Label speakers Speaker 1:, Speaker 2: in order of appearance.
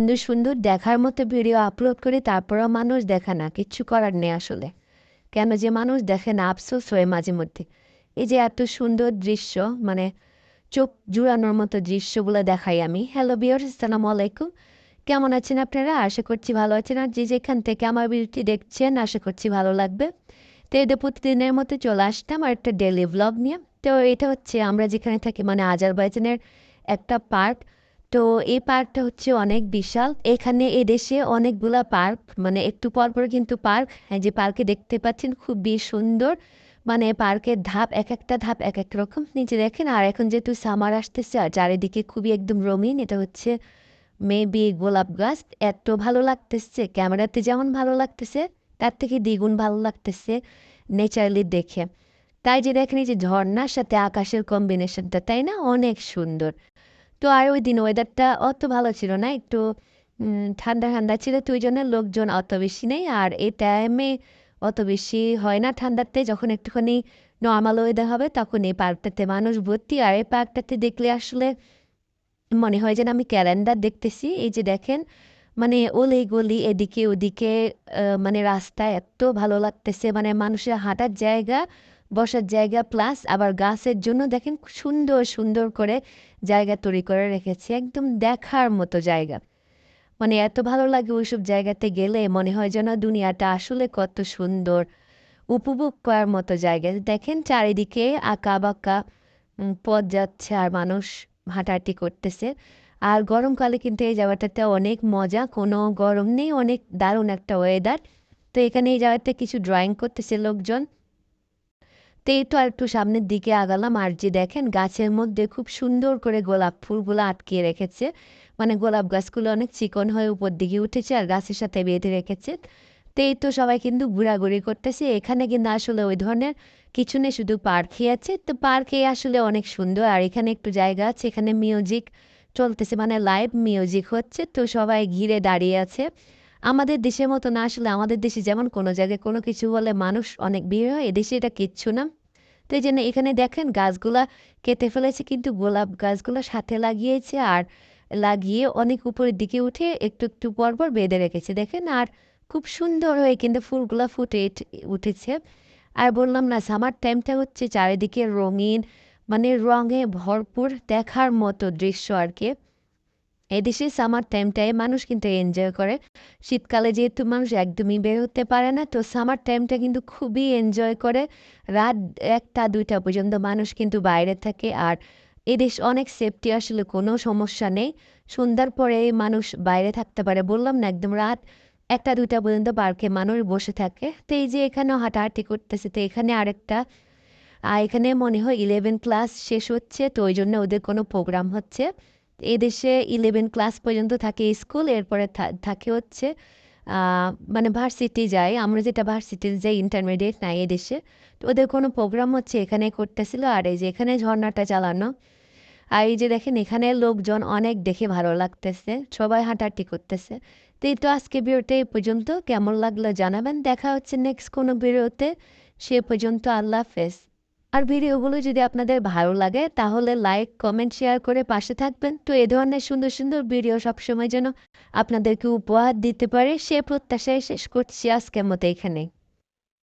Speaker 1: সুন্দর সুন্দর দেখার মতো ভিডিও আপলোড করি তারপরেও মানুষ দেখে না, কিচ্ছু করার নেই আসলে। কেন যে মানুষ দেখে না, আফসোস হয়ে মাঝে মধ্যে। এই যে এত সুন্দর দৃশ্য মানে চোখ জুড়ানোর মতো দৃশ্যগুলো দেখাই আমি। হ্যালো বিয়র আসসালামু আলাইকুম। কেমন আছেন আপনারা? আশা করছি ভালো আছেন। আর যে যেখান থেকে আমার ভিডিওটি দেখছেন, আশা করছি ভালো লাগবে। তো এদের প্রতিদিনের মতো চলে আসতাম আর একটা ডেলি ব্লগ নিয়ে। তো এটা হচ্ছে আমরা যেখানে থাকি মানে আজারবাইজানের একটা পার্ক তো এই পার্কটা হচ্ছে অনেক বিশাল। এখানে এদেশে অনেকগুলা পার্ক মানে একটু পর পর কিন্তু পার্ক যে পার্কে দেখতে পাচ্ছেন খুবই সুন্দর। মানে পার্কের ধাপ এক একটা ধাপ এক এক রকম। নিচে দেখেন, আর এখন যেহেতু সামার আসতেছে, আর চারিদিকে খুবই একদম রঙিন, এটা হচ্ছে মেবি গোলাপ গাছ। এত ভালো লাগতেছে, ক্যামেরাতে যেমন ভালো লাগতেছে, তার থেকে দ্বিগুণ ভালো লাগতেছে নেচারালি দেখে। তাই যে দেখেন, এই যে ঝর্ণার সাথে আকাশের কম্বিনেশনটা তাই না? অনেক সুন্দর। তো আর ওই দিন ওয়েদারটা অত ভালো ছিল না, একটু ঠান্ডা ঠান্ডা ছিল, তো ওই জন্য লোকজন অত বেশি নেই। আর এই টাইমে অত বেশি হয় না ঠান্ডাতে, যখন একটুখানি নর্মাল ওয়েদার হবে, তখন এই পার্কটাতে মানুষ ভর্তি। আর এই পার্কটাতে দেখলে আসলে মনে হয় যেন আমি ক্যালেন্ডার দেখতেছি। এই যে দেখেন মানে ওলি গলি এদিকে ওদিকে মানে রাস্তায় এত ভালো লাগতেছে মানে মানুষের হাঁটার জায়গা বসার জায়গা প্লাস আবার গাছের জন্য দেখেন সুন্দর সুন্দর করে জায়গা তৈরি করে রেখেছে, একদম দেখার মতো জায়গা। মানে এত ভালো লাগে ওইসব জায়গাতে গেলে, মনে হয় যেন দুনিয়াটা আসলে কত সুন্দর, উপভোগ করার মতো জায়গা। দেখেন চারিদিকে আঁকা বাঁকা পথ যাচ্ছে আর মানুষ হাঁটাহাঁটি করতেছে। আর গরমকালে কিন্তু এই জায়গাটাতে অনেক মজা, কোনো গরম নেই, অনেক দারুণ একটা ওয়েদার তো এখানে এই জায়গাতে কিছু ড্রয়িং করতেছে লোকজন। তো এই তো একটু সামনের দিকে আগালাম। আর যে দেখেন, গাছের মধ্যে খুব সুন্দর করে গোলাপ ফুলগুলো আটকিয়ে রেখেছে। মানে গোলাপ গাছগুলো অনেক চিকন হয়ে উপর দিকে উঠেছে আর গাছের সাথে বেঁধে রেখেছে। তো এই তো সবাই কিন্তু ঘোরাঘুরি করতেছে। এখানে কিন্তু আসলে ওই ধরনের কিছু নেই, শুধু পার্কই আছে। তো পার্কে আসলে অনেক সুন্দর। আর এখানে একটু জায়গা আছে, এখানে মিউজিক চলতেছে মানে লাইভ মিউজিক হচ্ছে। তো সবাই ঘিরে দাঁড়িয়ে আছে। আমাদের দেশের মতো না, আসলে আমাদের দেশে যেমন কোনো জায়গায় কোনো কিছু বলে মানুষ অনেক ভিড় হয়। এদেশে এটা কিচ্ছু না। তো এই জন্য এখানে দেখেন গাছগুলা কেটে ফেলেছে, কিন্তু গোলাপ গাছগুলো সাথে লাগিয়েছে আর লাগিয়ে অনেক উপরের দিকে উঠে একটু একটু পর পর বেঁধে রেখেছে। দেখেন আর খুব সুন্দর হয়ে কিন্তু ফুলগুলো ফুটে উঠেছে। আর বললাম না সামার টাইমটা হচ্ছে চারিদিকে রঙিন মানে রঙে ভরপুর দেখার মতো দৃশ্য আর কি। এদেশে সামার টাইমটায় মানুষ কিন্তু এনজয় করে। শীতকালে যেহেতু মানুষ একদমই বের হতে পারে না, তো সামার টাইমটা কিন্তু খুবই এনজয় করে। রাত একটা, দুইটা পর্যন্ত মানুষ কিন্তু বাইরে থাকে আর এদেশ অনেক সেফটি আসলে কোনো সমস্যা নেই। সন্ধ্যার পরে মানুষ বাইরে থাকতে পারে, বললাম না, একদম রাত একটা, দুইটা পর্যন্ত পার্কে মানুষ বসে থাকে। তো এই যে এখানেও হাঁটাহাঁটি করতেছে, তো এখানে আরেকটা আর এখানে মনে হয় ইলেভেন ক্লাস শেষ হচ্ছে, তো ওই জন্য ওদের কোনো প্রোগ্রাম হচ্ছে। এদেশে ইলেভেন ক্লাস পর্যন্ত থাকে স্কুল এরপরে থাকে হচ্ছে মানে ভার্সিটি যায়। আমরা যেটা ভার্সিটির যাই ইন্টারমিডিয়েট নাই এদেশে। তো ওদের কোনো প্রোগ্রাম হচ্ছে এখানে করতেছিল। আর এই যে এখানে ঝর্ণাটা চালানো, আর এই যে দেখেন এখানে লোকজন অনেক দেখে ভালো লাগতেছে। সবাই হাঁটাহাঁটি করতেছে। তো এই তো আজকে ভিডিওটা এই পর্যন্ত। কেমন লাগল জানাবেন। দেখা হচ্ছে নেক্সট কোনো ভিডিওতে। সে পর্যন্ত আল্লাহ হাফেজ। আর ভিডিওগুলো যদি আপনাদের ভালো লাগে, তাহলে লাইক কমেন্ট শেয়ার করে পাশে থাকবেন। তো এ ধরনের সুন্দর সুন্দর ভিডিও সবসময় যেন আপনাদেরকে উপহার দিতে পারে, সে প্রত্যাশায় শেষ করছি আজকের মতো এখানে